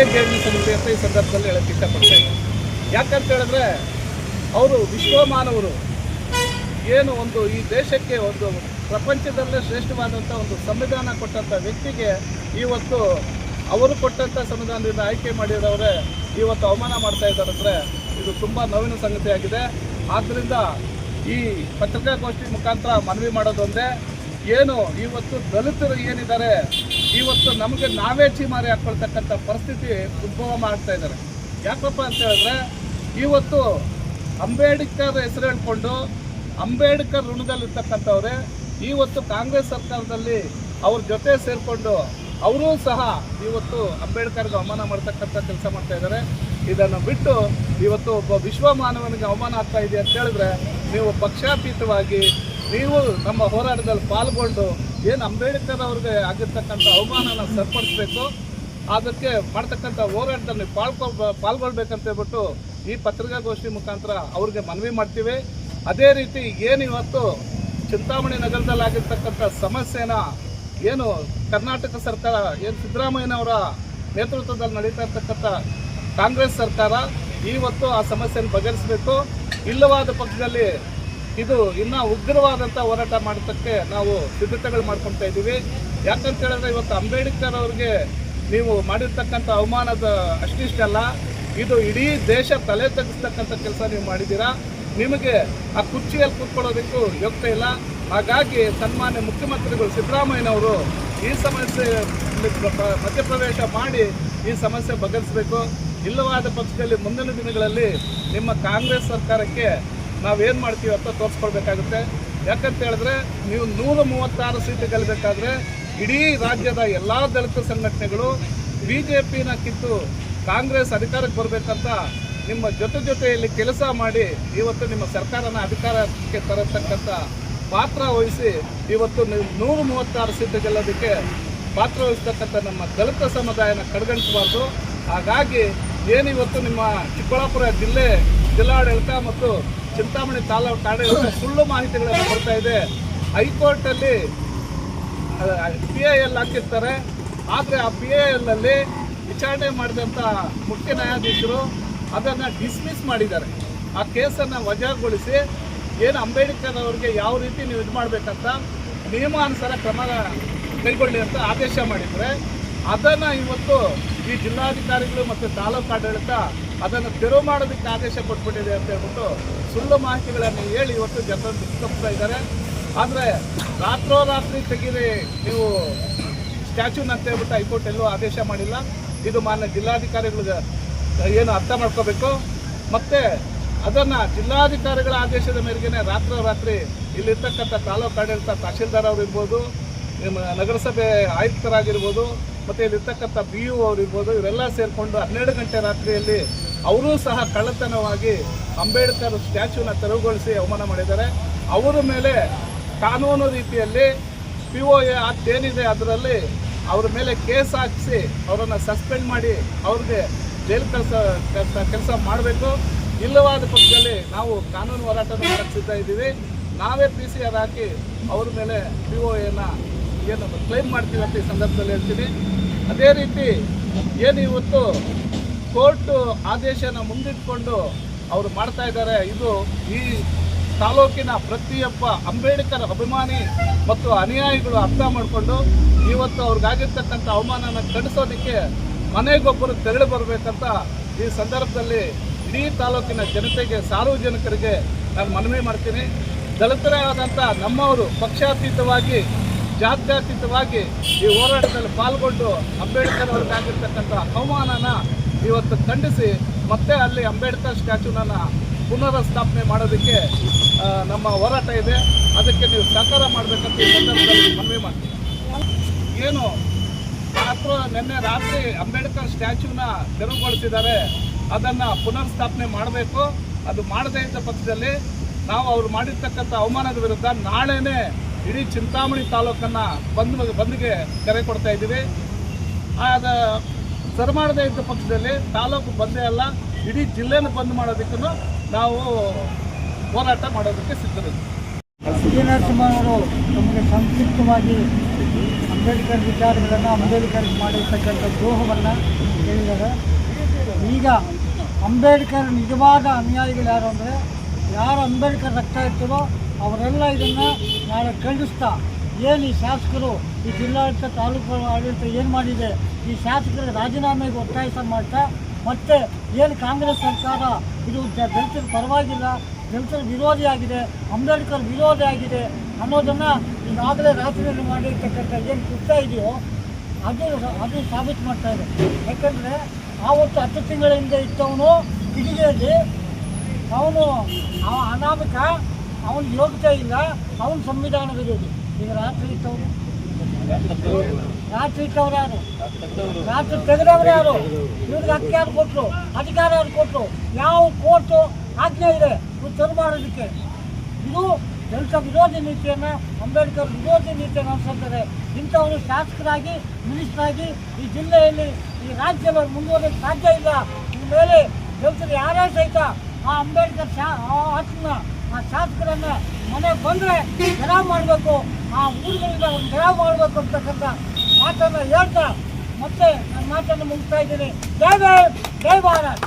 K J D ಸಮಿತಿ ಅಂತ ಈ ಸಂದರ್ಭದಲ್ಲಿ ಹೇಳಕ್ಕೆ ಇಷ್ಟಪಡ್ತಾ ಯಾಕಂತ ಹೇಳಿದ್ರೆ, ಅವರು ವಿಶ್ವಮಾನವರು. ಏನು ಒಂದು ಈ ದೇಶಕ್ಕೆ ಒಂದು ಪ್ರಪಂಚದಲ್ಲೇ ಶ್ರೇಷ್ಠವಾದಂಥ ಒಂದು ಸಂವಿಧಾನ ಕೊಟ್ಟಂಥ ವ್ಯಕ್ತಿಗೆ ಇವತ್ತು ಅವರು ಕೊಟ್ಟಂಥ ಸಂವಿಧಾನದಿಂದ ಆಯ್ಕೆ ಮಾಡಿದವರೇ ಇವತ್ತು ಅವಮಾನ ಮಾಡ್ತಾ ಇದ್ದಾರೆ ಇದು ತುಂಬ ನೋವಿನ ಸಂಗತಿಯಾಗಿದೆ. ಆದ್ದರಿಂದ ಈ ಪತ್ರಿಕಾಗೋಷ್ಠಿ ಮುಖಾಂತರ ಮನವಿ ಮಾಡೋದೊಂದೇ ಏನು, ಇವತ್ತು ದಲಿತರು ಏನಿದ್ದಾರೆ, ಇವತ್ತು ನಮಗೆ ನಾವೇ ಚೀಮಾರಿ ಹಾಕ್ಕೊಳ್ತಕ್ಕಂಥ ಪರಿಸ್ಥಿತಿ ಉದ್ಭವ ಮಾಡ್ತಾ ಇದ್ದಾರೆ. ಯಾಕಪ್ಪ ಅಂತ ಹೇಳಿದ್ರೆ, ಇವತ್ತು ಅಂಬೇಡ್ಕರ್ ಹೆಸರು ಹೇಳ್ಕೊಂಡು ಅಂಬೇಡ್ಕರ್ ಋಣದಲ್ಲಿರ್ತಕ್ಕಂಥವ್ರೆ, ಇವತ್ತು ಕಾಂಗ್ರೆಸ್ ಸರ್ಕಾರದಲ್ಲಿ ಅವ್ರ ಜೊತೆ ಸೇರಿಕೊಂಡು ಅವರೂ ಸಹ ಇವತ್ತು ಅಂಬೇಡ್ಕರ್ಗೆ ಅವಮಾನ ಮಾಡ್ತಕ್ಕಂಥ ಕೆಲಸ ಮಾಡ್ತಾ ಇದ್ದಾರೆ. ಇದನ್ನು ಬಿಟ್ಟು ಇವತ್ತು ಒಬ್ಬ ವಿಶ್ವ ಮಾನವನಿಗೆ ಅವಮಾನ ಆಗ್ತಾ ಇದೆ ಅಂತ ಹೇಳಿದ್ರೆ, ನೀವು ಪಕ್ಷಾತೀತವಾಗಿ ನೀವು ನಮ್ಮ ಹೋರಾಟದಲ್ಲಿ ಪಾಲ್ಗೊಂಡು ಏನು ಅಂಬೇಡ್ಕರ್ ಅವ್ರಿಗೆ ಆಗಿರ್ತಕ್ಕಂಥ ಅವಮಾನನ ಸರಿಪಡಿಸ್ಬೇಕು, ಅದಕ್ಕೆ ಮಾಡ್ತಕ್ಕಂಥ ಹೋರಾಟದಲ್ಲಿ ಪಾಲ್ಕೊ ಪಾಲ್ಗೊಳ್ಬೇಕಂತ ಹೇಳ್ಬಿಟ್ಟು ಈ ಪತ್ರಿಕಾಗೋಷ್ಠಿ ಮುಖಾಂತರ ಅವ್ರಿಗೆ ಮನವಿ ಮಾಡ್ತೀವಿ. ಅದೇ ರೀತಿ ಏನು ಇವತ್ತು ಚಿಂತಾಮಣಿ ನಗರದಲ್ಲಿ ಆಗಿರ್ತಕ್ಕಂಥ ಸಮಸ್ಯೆನ ಏನು ಕರ್ನಾಟಕ ಸರ್ಕಾರ, ಏನು ಸಿದ್ದರಾಮಯ್ಯನವರ ನೇತೃತ್ವದಲ್ಲಿ ನಡೀತಾ ಇರ್ತಕ್ಕಂಥ ಕಾಂಗ್ರೆಸ್ ಸರ್ಕಾರ ಇವತ್ತು ಆ ಸಮಸ್ಯೆಯನ್ನು ಬಗೆಹರಿಸಬೇಕು. ಇಲ್ಲವಾದ ಪಕ್ಷದಲ್ಲಿ ಇದು ಇನ್ನ ಉಗ್ರವಾದಂಥ ಹೋರಾಟ ಮಾಡೋದಕ್ಕೆ ನಾವು ಸಿದ್ಧತೆಗಳು ಮಾಡ್ಕೊತಾ ಇದ್ದೀವಿ. ಯಾಕಂತ ಹೇಳಿದ್ರೆ ಇವತ್ತು ಅಂಬೇಡ್ಕರ್ ಅವ್ರಿಗೆ ನೀವು ಮಾಡಿರ್ತಕ್ಕಂಥ ಅವಮಾನದ ಅಷ್ಟಿಷ್ಟಲ್ಲ ಇದು ಇಡೀ ದೇಶ ತಲೆ ತಗ್ಗಿಸ್ತಕ್ಕಂಥ ಕೆಲಸ ನೀವು ಮಾಡಿದ್ದೀರಾ? ನಿಮಗೆ ಆ ಕುರ್ಚಿಯಲ್ಲಿ ಕೂತ್ಕೊಳ್ಳೋದಕ್ಕೂ ಯೋಗ್ಯ ಇಲ್ಲ. ಹಾಗಾಗಿ ಸನ್ಮಾನ್ಯ ಮುಖ್ಯಮಂತ್ರಿಗಳು ಸಿದ್ದರಾಮಯ್ಯನವರು ಈ ಸಮಸ್ಯೆ ಮಧ್ಯಪ್ರವೇಶ ಮಾಡಿ ಈ ಸಮಸ್ಯೆ ಬಗೆಹರಿಸಬೇಕು. ಇಲ್ಲವಾದ ಪಕ್ಷದಲ್ಲಿ ಮುಂದಿನ ದಿನಗಳಲ್ಲಿ ನಿಮ್ಮ ಕಾಂಗ್ರೆಸ್ ಸರ್ಕಾರಕ್ಕೆ ನಾವೇನು ಮಾಡ್ತೀವಿ ಅಂತ ತೋರಿಸ್ಕೊಳ್ಬೇಕಾಗುತ್ತೆ. ಯಾಕಂತ ಹೇಳಿದ್ರೆ, ನೀವು ನೂರ ಮೂವತ್ತಾರು ಸೀಟು ಗೆಲ್ಲಬೇಕಾದ್ರೆ ಇಡೀ ರಾಜ್ಯದ ಎಲ್ಲ ದಲಿತ ಸಂಘಟನೆಗಳು ಬಿ ಜೆ ಪಿನ ಕಿತ್ತು ಕಾಂಗ್ರೆಸ್ ಅಧಿಕಾರಕ್ಕೆ ಬರಬೇಕಂತ ನಿಮ್ಮ ಜೊತೆ ಜೊತೆಯಲ್ಲಿ ಕೆಲಸ ಮಾಡಿ ಇವತ್ತು ನಿಮ್ಮ ಸರ್ಕಾರನ ಅಧಿಕಾರಕ್ಕೆ ತರತಕ್ಕಂಥ ಪಾತ್ರ ವಹಿಸಿ ಇವತ್ತು ನೀವು ನೂರ ಮೂವತ್ತಾರು ಸೀಟು ಗೆಲ್ಲೋದಕ್ಕೆ ಪಾತ್ರ ವಹಿಸ್ತಕ್ಕಂಥ ನಮ್ಮ ದಲಿತ ಸಮುದಾಯನ ಕಡೆಗಣಿಸಬಾರ್ದು ಹಾಗಾಗಿ ಏನು ಇವತ್ತು ನಿಮ್ಮ ಚಿಕ್ಕಬಳ್ಳಾಪುರ ಜಿಲ್ಲೆ ಜಿಲ್ಲಾಡಳಿತ ಮತ್ತು ಚಿಂತಾಮಣಿ ತಾಲೂಕು ಆಡಳಿತ ಸುಳ್ಳು ಮಾಹಿತಿಗಳನ್ನು ಕೊಡ್ತಾ ಇದೆ. ಹೈಕೋರ್ಟಲ್ಲಿ ಪಿ ಐ ಎಲ್ ಹಾಕಿರ್ತಾರೆ. ಆದರೆ ಆ ಪಿ ಐ ಎಲ್ ಅಲ್ಲಿ ವಿಚಾರಣೆ ಮಾಡಿದಂಥ ಮುಖ್ಯ ನ್ಯಾಯಾಧೀಶರು ಅದನ್ನು ಡಿಸ್ಮಿಸ್ ಮಾಡಿದ್ದಾರೆ. ಆ ಕೇಸನ್ನು ವಜಾಗೊಳಿಸಿ ಏನು ಅಂಬೇಡ್ಕರ್ ಅವರಿಗೆ ಯಾವ ರೀತಿ ನೀವು ಇದು ಮಾಡಬೇಕಂತ ನಿಯಮಾನುಸಾರ ಕ್ರಮ ಕೈಗೊಳ್ಳಿ ಅಂತ ಆದೇಶ ಮಾಡಿದರೆ ಅದನ್ನು ಇವತ್ತು ಈ ಜಿಲ್ಲಾಧಿಕಾರಿಗಳು ಮತ್ತು ತಾಲೂಕು ಆಡಳಿತ ಅದನ್ನು ತೆರವು ಮಾಡೋದಕ್ಕೆ ಆದೇಶ ಕೊಟ್ಬಿಟ್ಟಿದೆ ಅಂತ ಹೇಳ್ಬಿಟ್ಟು ಸುಳ್ಳು ಮಾಹಿತಿಗಳನ್ನು ಹೇಳಿ ಇವತ್ತು ಜನರನ್ನು ದುಃಖಿಸ್ತಾ ಇದ್ದಾರೆ. ಆದರೆ ರಾತ್ರೋರಾತ್ರಿ ತೆಗೀರಿ, ನೀವು ಸ್ಟ್ಯಾಚ್ಯೂನ ಅಂತ ಹೇಳ್ಬಿಟ್ಟು ಹೈಕೋರ್ಟ್ ಎಲ್ಲೂ ಆದೇಶ ಮಾಡಿಲ್ಲ. ಇದು ಮಾನ್ಯ ಜಿಲ್ಲಾಧಿಕಾರಿಗಳಿಗೆ ಏನು ಅರ್ಥ ಮಾಡ್ಕೋಬೇಕು. ಮತ್ತು ಅದನ್ನು ಜಿಲ್ಲಾಧಿಕಾರಿಗಳ ಆದೇಶದ ಮೇರೆಗೆ ರಾತ್ರೋರಾತ್ರಿ ಇಲ್ಲಿರ್ತಕ್ಕಂಥ ತಾಲೂಕು ಆಡಳಿತ ತಹಶೀಲ್ದಾರ್ ಅವರು ಇರ್ಬೋದು, ನಿಮ್ಮ ನಗರಸಭೆ ಆಯುಕ್ತರಾಗಿರ್ಬೋದು, ಮತ್ತು ಇಲ್ಲಿರ್ತಕ್ಕಂಥ ಬಿ ಯು ಅವರಿರ್ಬೋದು ಇವರೆಲ್ಲ ಸೇರಿಕೊಂಡು ಹನ್ನೆರಡು ಗಂಟೆ ರಾತ್ರಿಯಲ್ಲಿ ಅವರೂ ಸಹ ಕಳ್ಳತನವಾಗಿ ಅಂಬೇಡ್ಕರ್ ಸ್ಟ್ಯಾಚ್ಯೂನ ತೆರವುಗೊಳಿಸಿ ಅವಮಾನ ಮಾಡಿದ್ದಾರೆ. ಅವರ ಮೇಲೆ ಕಾನೂನು ರೀತಿಯಲ್ಲಿ ಪಿ ಒ ಎ ಏನಿದೆ ಅದರಲ್ಲಿ ಅವ್ರ ಮೇಲೆ ಕೇಸ್ ಹಾಕಿಸಿ ಅವರನ್ನು ಸಸ್ಪೆಂಡ್ ಮಾಡಿ ಅವ್ರಿಗೆ ಜೈಲು ಕೆಲಸ ಕೆಲಸ ಮಾಡಬೇಕು. ಇಲ್ಲವಾದ ಪಕ್ಷದಲ್ಲಿ ನಾವು ಕಾನೂನು ಹೋರಾಟ ಸಿದ್ಧ ಇದ್ದೀವಿ. ನಾವೇ ಪಿ ಸಿ ಆರ್ ಹಾಕಿ ಅವ್ರ ಮೇಲೆ ಪಿ ಒ ಎನ ಏನು ಕ್ಲೈಮ್ ಮಾಡ್ತೀವಿ ಅಂತ ಈ ಸಂದರ್ಭದಲ್ಲಿ ಹೇಳ್ತೀನಿ. ಅದೇ ರೀತಿ ಏನು ಇವತ್ತು ಕೋರ್ಟ್ ಆದೇಶನ ಮುಂದಿಟ್ಕೊಂಡು ಅವರು ಮಾಡ್ತಾ ಇದ್ದಾರೆ. ಇದು ಈ ತಾಲೂಕಿನ ಪ್ರತಿಯೊಬ್ಬ ಅಂಬೇಡ್ಕರ್ ಅಭಿಮಾನಿ ಮತ್ತು ಅನುಯಾಯಿಗಳು ಅರ್ಥ ಮಾಡಿಕೊಂಡು ಇವತ್ತು ಅವ್ರಿಗಾಗಿರ್ತಕ್ಕಂಥ ಅವಮಾನನ ಖಂಡಿಸೋದಕ್ಕೆ ಮನೆಗೊಬ್ಬರು ತೆರಳಿ ಬರಬೇಕಂತ ಈ ಸಂದರ್ಭದಲ್ಲಿ ಇಡೀ ತಾಲೂಕಿನ ಜನತೆಗೆ, ಸಾರ್ವಜನಿಕರಿಗೆ ನಾನು ಮನವಿ ಮಾಡ್ತೀನಿ. ದಲಿತರೇ ಆದಂಥ ನಮ್ಮವರು ಪಕ್ಷಾತೀತವಾಗಿ, ಜಾತ್ಯಾತೀತವಾಗಿ ಈ ಹೋರಾಟದಲ್ಲಿ ಪಾಲ್ಗೊಂಡು ಅಂಬೇಡ್ಕರ್ ಅವ್ರಿಗಾಗಿರ್ತಕ್ಕಂಥ ಅವಮಾನನ ಇವತ್ತು ಖಂಡಿಸಿ ಮತ್ತೆ ಅಲ್ಲಿ ಅಂಬೇಡ್ಕರ್ ಸ್ಟ್ಯಾಚ್ಯೂನ ಪುನರ್ ಸ್ಥಾಪನೆ ಮಾಡೋದಕ್ಕೆ ನಮ್ಮ ಹೋರಾಟ ಇದೆ. ಅದಕ್ಕೆ ನೀವು ಸಹಕಾರ ಮಾಡಬೇಕಂತ ಈ ಸಂದರ್ಭದಲ್ಲಿ ಮನವಿ ಮಾಡ್ತೀವಿ ಏನು ರಾತ್ರಿ ನಿನ್ನೆ ರಾತ್ರಿ ಅಂಬೇಡ್ಕರ್ ಸ್ಟ್ಯಾಚ್ಯೂನ ತೆರವುಗೊಳಿಸಿದ್ದಾರೆ. ಅದನ್ನು ಪುನರ್ ಸ್ಥಾಪನೆ ಮಾಡಬೇಕು. ಅದು ಮಾಡದೇ ಇದ್ದ ಪಕ್ಷದಲ್ಲಿ ನಾವು ಅವ್ರು ಮಾಡಿರ್ತಕ್ಕಂಥ ಅವಮಾನದ ವಿರುದ್ಧ ನಾಳೆನೇ ಇಡೀ ಚಿಂತಾಮಣಿ ತಾಲೂಕನ್ನು ಬಂದ್, ಬಂದ್ಗೆ ಕರೆ ಕೊಡ್ತಾ ಇದ್ದೀವಿ. ಆದ ಸರ್ ಇದ್ದ ಪಕ್ಷದಲ್ಲಿ ತಾಲೂಕು ಬಂದೇ ಅಲ್ಲ, ಇಡೀ ಜಿಲ್ಲೆನ ಬಂದ್ ಮಾಡೋದಕ್ಕೂ ನಾವು ಹೋರಾಟ ಮಾಡೋದಕ್ಕೆ ಸಿದ್ಧರಿದ್ದೀವಿ ಸಿ ನಮಗೆ ಸಂಕ್ಷಿಪ್ತವಾಗಿ ಅಂಬೇಡ್ಕರ್ ವಿಚಾರಗಳನ್ನು ಅಂಬೇಡ್ಕರ್ ಮಾಡಿರ್ತಕ್ಕಂಥ ದ್ರೋಹವನ್ನು ಹೇಳಿದ್ದಾರೆ. ಈಗ ಅಂಬೇಡ್ಕರ್ ನಿಜವಾದ ಅನುಯಾಯಿಗಳು ಯಾರು ಅಂದರೆ, ಯಾರು ಅಂಬೇಡ್ಕರ್ ರಕ್ತ ಇರ್ತೀವೋ ಅವರೆಲ್ಲ ಇದನ್ನು ನಾಳೆ ಖಂಡಿಸ್ತಾ ಏನು ಈ ಶಾಸಕರು ಈ ಜಿಲ್ಲಾಡಳಿತ ತಾಲೂಕು ಆಡಳಿತ ಏನು ಮಾಡಿದೆ? ಈ ಶಾಸಕರ ರಾಜೀನಾಮೆಗೆ ಒತ್ತಾಯಿಸ ಮಾಡ್ತಾ, ಮತ್ತೆ ಏನು ಕಾಂಗ್ರೆಸ್ ಸರ್ಕಾರ ಇದು ದಲಿತರ ಪರವಾಗಿಲ್ಲ, ದಲಿತರ ವಿರೋಧಿಯಾಗಿದೆ ಅಂಬೇಡ್ಕರ್ ವಿರೋಧಿ ಆಗಿದೆ ಅನ್ನೋದನ್ನು ಈಗಾಗಲೇ ರಾತ್ರಿಯಲ್ಲಿ ಮಾಡಿರ್ತಕ್ಕಂಥ ಏನು ಕೃತ್ಯ ಇದೆಯೋ, ಅದು ಅದು ಸಾಬೀತು ಮಾಡ್ತಾ ಇದೆ. ಯಾಕಂದರೆ ಆವತ್ತು ಹತ್ತು ತಿಂಗಳ ಹಿಂದೆ ಇದ್ದವನು ಕಿಡಿಗೆಯಲ್ಲಿ ಅವನು ಅವ ಅನಾಮಿಕ, ಅವನ ಯೋಗ್ಯತೆ ಇಲ್ಲ, ಅವನ ಸಂವಿಧಾನ ವಿರೋಧಿ. ಈಗ ರಾತ್ರಿ ಇಟ್ಟವರು ರಾತ್ರಿ ಯಾರು? ರಾತ್ರಿ ತೆಗೆದವ್ರು ಯಾರು? ಇವ್ರಿಗೆ ಹಕ್ಕಿ ಯಾರು ಕೊಟ್ಟರು ಅಧಿಕಾರ ಯಾರು ಕೊಟ್ಟರು ಯಾವ ಕೋರ್ಟು ಆಜ್ಞೆ ಇದೆ? ತೆರವು ಮಾಡೋದಕ್ಕೆ ಇದು ದಲಿತ ವಿರೋಧಿ ನೀತಿಯನ್ನು, ಅಂಬೇಡ್ಕರ್ ವಿರೋಧಿ ನೀತಿಯನ್ನು ಅನುಸರಿಸ್ತಾರೆ ಇಂಥವರು ಶಾಸಕರಾಗಿ ಮಿನಿಸ್ಟರ್ ಈ ಜಿಲ್ಲೆಯಲ್ಲಿ, ಈ ರಾಜ್ಯದಲ್ಲಿ ಮುಂದುವರಿಯಕ್ಕೆ ಸಾಧ್ಯ ಇಲ್ಲ. ಈ ಮೇಲೆ ದಲಿತರು ಯಾರೇ ಸಹಿತ ಆ ಅಂಬೇಡ್ಕರ್ ಶಾ ಆ ಆತ್ಮನ ಆ ಶಾಸಕರನ್ನ ಮನೆಗೆ ಬಂದರೆ ಗೆರಾವ್ ಮಾಡಬೇಕು, ಆ ಊರುಗಳಿಂದ ಒಂದು ಗೆರಾವ್ ಮಾಡಬೇಕು ಅಂತಕ್ಕಂಥ ಮಾತನ್ನು ಹೇಳ್ತಾ ಮತ್ತೆ ನನ್ನ ಮಾತನ್ನು ಮುಗಿಸ್ತಾ ಇದ್ದೀನಿ. ಜೈ ಜೈ ಜೈ ಭಾರತ್.